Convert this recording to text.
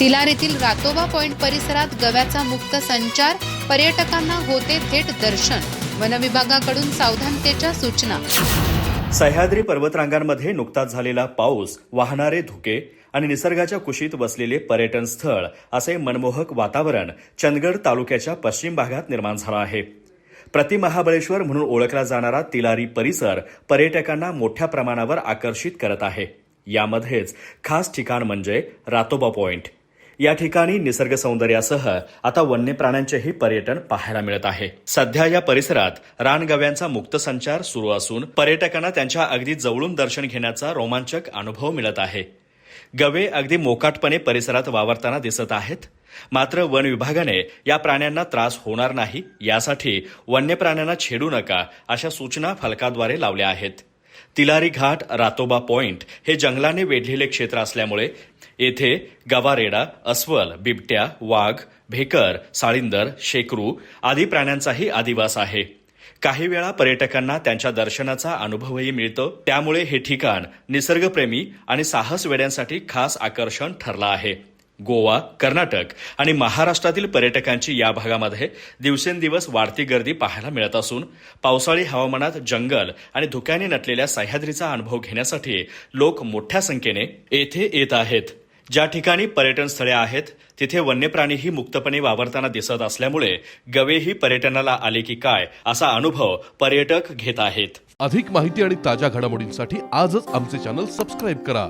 तिलार येथील रातोबा पॉइंट परिसरात गव्याचा मुक्त संचार पर्यटकांना होते थेट दर्शन. वनविभागाकडून सावधानतेच्या सूचना. सह्याद्री पर्वतरांगांमध्ये नुकताच झालेला पाऊस वाहणारे धुके आणि निसर्गाच्या कुशीत वसलेले पर्यटन स्थळ असे मनमोहक वातावरण चंदगड तालुक्याच्या पश्चिम भागात निर्माण झालं आहे. प्रतिमहाबळेश्वर म्हणून ओळखला जाणारा तिलारी परिसर पर्यटकांना मोठ्या प्रमाणावर आकर्षित करत आहे. यामध्येच खास ठिकाण म्हणजे रातोबा पॉइंट. या ठिकाणी निसर्ग सौंदर्यासह आता वन्य प्राण्यांचेही पर्यटन पाहायला मिळत आहे. सध्या या परिसरात रानगव्यांचा मुक्त संचार सुरू असून पर्यटकांना त्यांच्या अगदी जवळून दर्शन घेण्याचा रोमांचक अनुभव मिळत आहे. गवे अगदी मोकाटपणे परिसरात वावरताना दिसत आहेत. मात्र वन विभागाने या प्राण्यांना त्रास होणार नाही यासाठी वन्य प्राण्यांना छेडू नका अशा सूचना फलकाद्वारे लावल्या आहेत. तिलारी घाट रातोबा पॉइंट हे जंगलाने वेढलेले क्षेत्र असल्यामुळे येथे गवारेडा अस्वल बिबट्या वाघ भेकर साळिंदर शेकरू आदी प्राण्यांचाही आदिवास आहे. काही वेळा पर्यटकांना त्यांच्या दर्शनाचा अनुभवही मिळतो. त्यामुळे हे ठिकाण निसर्गप्रेमी आणि साहस वेड्यांसाठी खास आकर्षण ठरलं आहे. गोवा कर्नाटक आणि महाराष्ट्रातील पर्यटकांची या भागामध्ये दिवसेंदिवस वाढती गर्दी पाहायला मिळत असून पावसाळी हवामानात जंगल आणि धुक्याने नटलेल्या सह्याद्रीचा अनुभव घेण्यासाठी लोक मोठ्या संख्येने येथे येत आहेत. ज्या ठिकाणी पर्यटन स्थळे आहेत तिथे वन्यप्राणीही मुक्तपणे वावरताना दिसत असल्यामुळे गवेही पर्यटनाला आले की काय असा अनुभव पर्यटक घेत आहेत. अधिक माहिती आणि ताज्या घडामोडींसाठी आजच आमचे चॅनल सबस्क्राईब करा.